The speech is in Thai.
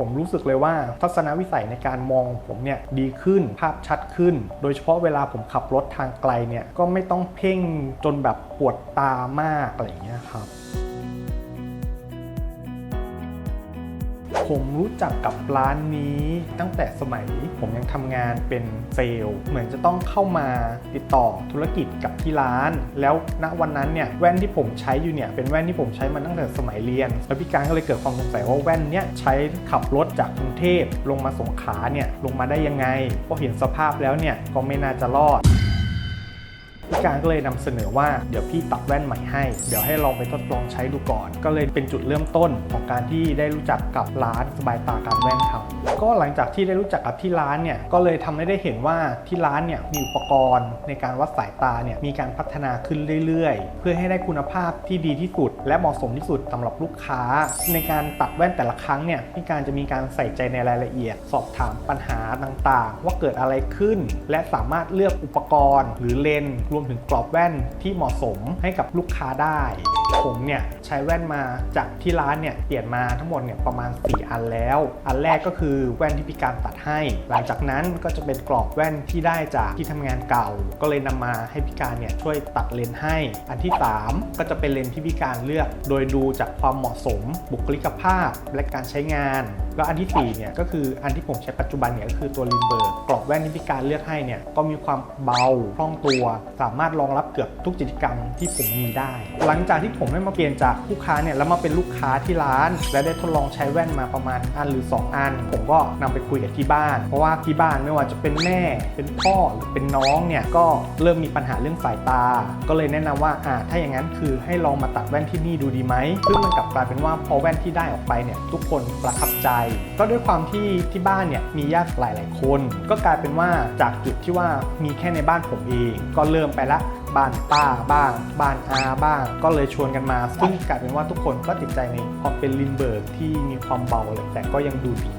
ผมรู้สึกเลยว่า ทัศนวิสัยในการมองของผมเนี่ยดีขึ้นภาพชัดขึ้น โดยเฉพาะเวลาผมขับรถทางไกลเนี่ยก็ไม่ต้องเพ่งจนแบบปวดตามากอะไรอย่างเงี้ยครับ ผมรู้จักกับร้านนี้ตั้งแต่สมัยผมยังทำงานเป็นเซลล์ เหมือนจะต้องเข้ามาติดต่อธุรกิจกับที่ร้าน แล้วณวันนั้นเนี่ยแว่นที่ผมใช้อยู่เนี่ยเป็นแว่นที่ผมใช้มาตั้งแต่สมัยเรียน แล้วพี่การก็เลยเกิดความสงสัยว่าแว่นเนี่ยใช้ขับรถจากกรุงเทพลงมาสงขลาเนี่ยลงมาได้ยังไงพราะเห็นสภาพแล้วเนี่ยก็ไม่น่าจะรอด พี่การก็เลยนำเสนอว่าเดี๋ยวพี่ตัดแว่นใหม่ให้ เดี๋ยวให้ลองไปทดลองใช้ดูก่อน ก็เลยเป็นจุดเริ่มต้นของการที่ได้รู้จักกับร้านสบายตาการแว่นครับก็หลังจากที่ได้รู้จักกับที่ร้านเนี่ยก็เลยทำให้ได้เห็นว่าที่ร้านเนี่ยมีอุปกรณ์ในการวัดสายตาเนี่ยมีการพัฒนาขึ้นเรื่อยๆ เพื่อให้ได้คุณภาพที่ดีที่สุด และเหมาะสมที่สุดสำหรับลูกค้า ในการตัดแว่นแต่ละครั้งเนี่ยพี่การจะมีการใส่ใจในรายละเอียด สอบถามปัญหาต่างๆ ว่าเกิดอะไรขึ้น และสามารถเลือกอุปกรณ์ หรือเลนส์รวมถึงกรอบแว่นที่เหมาะสมให้กับลูกค้าได้ ผมเนี่ยใช้แว่นมาจากที่ร้านเนี่ยเปลี่ยนมาทั้งหมดเนี่ยประมาณ 4 อันแล้ว อันแรกก็คือแว่นที่พี่การตัดให้ หลังจากนั้นก็จะเป็นกรอบแว่นที่ได้จากที่ทำงานเก่า ก็เลยนำมาให้พี่การเนี่ยช่วยตัดเลนให้ อันที่ 3 ก็จะเป็นเลนที่พี่การเลือก โดยดูจากความเหมาะสม บุคลิกภาพและการใช้งาน แล้วอันที่4เนี่ยก็คืออันที่ผมใช้ปัจจุบันเนี่ยก็คือตัวลินเบิร์กกรอบแว่นที่พี่การเลือกให้เนี่ยก็มีความเบาคล่องตัว สามารถรองรับเกือบทุกกิจกรรมที่ผมมีได้ หลังจากที่ผมได้มาเปลี่ยนจากลูกค้าเนี่ยแล้วมาเป็นลูกค้าที่ร้าน และได้ทดลองใช้แว่นมาประมาณอันหรือ 2 อัน ผมก็นำไปคุยกับที่บ้าน เพราะว่าที่บ้านไม่ว่าจะเป็นแม่ เป็นพ่อหรือเป็นน้องเนี่ยก็เริ่มมีปัญหาเรื่องสายตา ก็เลยแนะนำว่าอ่าถ้าอย่างนั้นคือให้ลองมาตัดแว่นที่นี่ดูดีไหมซึ่งมันกลับกลายเป็นว่าพอแว่นที่ได้ออกไปเนี่ยทุกคนประทับใจก็ด้วยความที่ที่บ้านเนี่ยมีญาติหลาย ๆ คน ก็กลายเป็นว่าจากจุดที่ว่ามีแค่ในบ้านผมเอง ก็เริ่มไปละบ้านป้าบ้าง บ้านอาบ้าง ก็เลยชวนกันมา ซึ่งกลายเป็นว่าทุกคนก็ติดใจในความเป็นลินเบิร์กที่มีความเบาเลยแต่ก็ยังดูดี